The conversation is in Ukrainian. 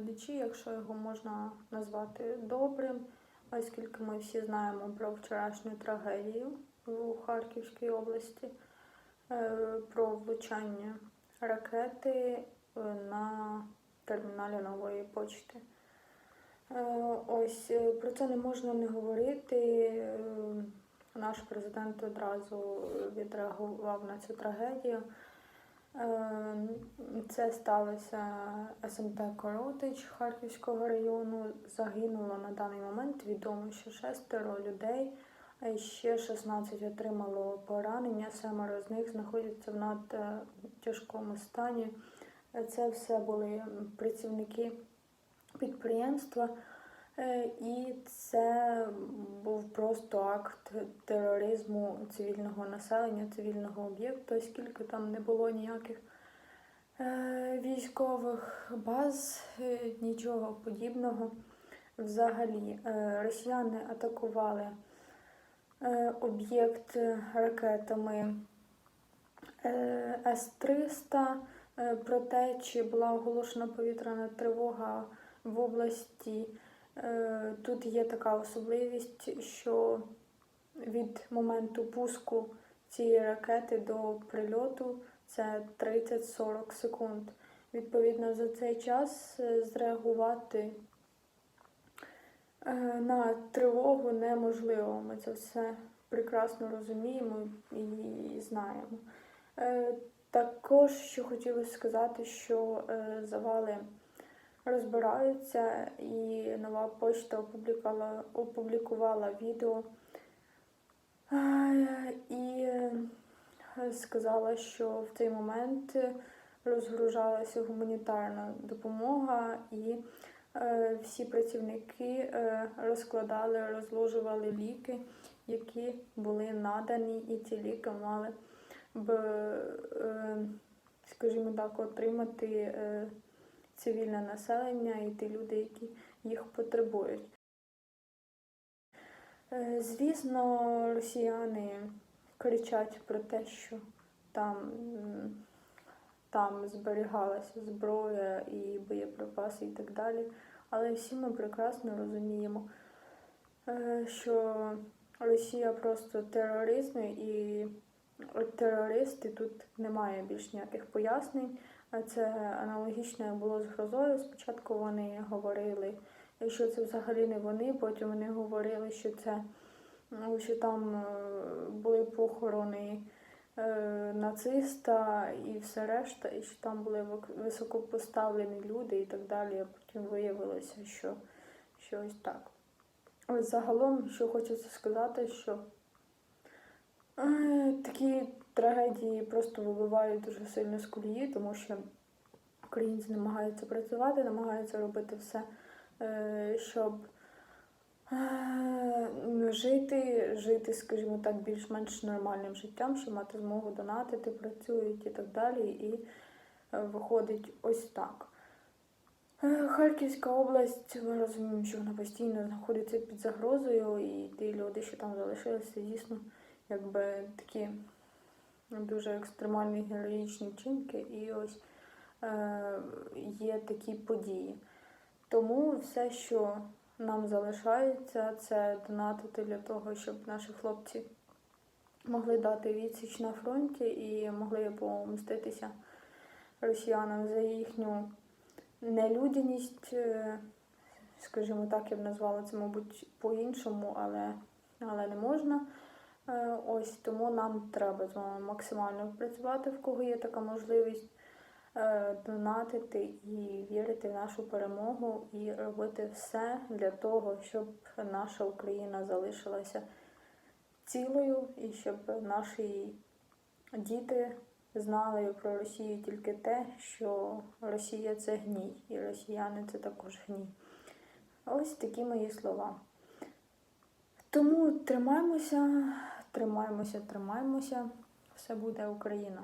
глядачі, якщо його можна назвати добрим, оскільки ми всі знаємо про вчорашню трагедію у Харківській області, е, про влучання ракети е, на терміналі нової почти. Е, Ось про це не можна не говорити. Наш президент одразу відреагував на цю трагедію. Е, Це сталося СМТ Коротич Харківського району. Загинуло на даний момент. Відомо, що шестеро людей, ще 16 отримало поранення. Семеро з них знаходяться в надтяжкому стані. Е, Це все були працівники підприємства. Е, І це був просто акт тероризму цивільного населення, цивільного об'єкту, оскільки там не було ніяких е, військових баз, е, нічого подібного. Взагалі, росіяни атакували об'єкт ракетами е, С-300. Е, Про те, чи була оголошена повітряна тривога в області. Е, Тут є така особливість, що від моменту пуску цієї ракети до прильоту це 30-40 секунд. Відповідно, за цей час е, зреагувати е, на тривогу неможливо. Ми це все прекрасно розуміємо і знаємо. Також що хотілося сказати, що завали розбираються, і нова почта опублікувала, опублікувала відео і сказала, що в цей момент розгружалася гуманітарна допомога, і е, всі працівники е, розкладали, розложували ліки, які були надані, і ці ліки мали б, е, скажімо так, отримати. Цивільне населення і ті люди, які їх потребують. Е, Звісно, росіяни кричать про те, що там, там зберігалася зброя і боєприпаси і так далі. Але всі ми прекрасно розуміємо, е, що Росія просто тероризм і терористи тут немає більш ніяких пояснень. Це аналогічно було з грозою. Спочатку вони говорили, що це взагалі не вони, потім вони говорили, що це ну, що там е, були похорони е, нациста і все решта, і що там були високопоставлені люди і так далі. А потім виявилося, що, що ось так. Ось загалом, що хочеться сказати, що е, такі трагедії просто вибивають дуже сильно з колії, тому що українці намагаються працювати, намагаються робити все, е, щоб е, жити, жити, скажімо так, більш-менш нормальним життям, щоб мати змогу донатити, працюють і так далі. І е, виходить ось так. Харківська область, ми розуміємо, що вона постійно знаходиться під загрозою, і ті люди, що там залишилися, дійсно, якби такі дуже екстремальні героїчні вчинки, і ось е, є такі події. Тому все, що нам залишається, це донатити для того, щоб наші хлопці могли дати відсіч на фронті і могли помститися росіянам за їхню нелюдяність, е, скажімо так, я б назвала це, мабуть, по-іншому, але, але не можна. Е, Ось тому нам треба з вами максимально працювати, в кого є така можливість е, донатити і вірити в нашу перемогу і робити все для того, щоб наша Україна залишилася цілою і щоб наші діти знали про Росію тільки те, що Росія це гній, і росіяни це також гній. Ось такі мої слова. Тому тримаємося, тримаємося, тримаємося. Все буде Україна.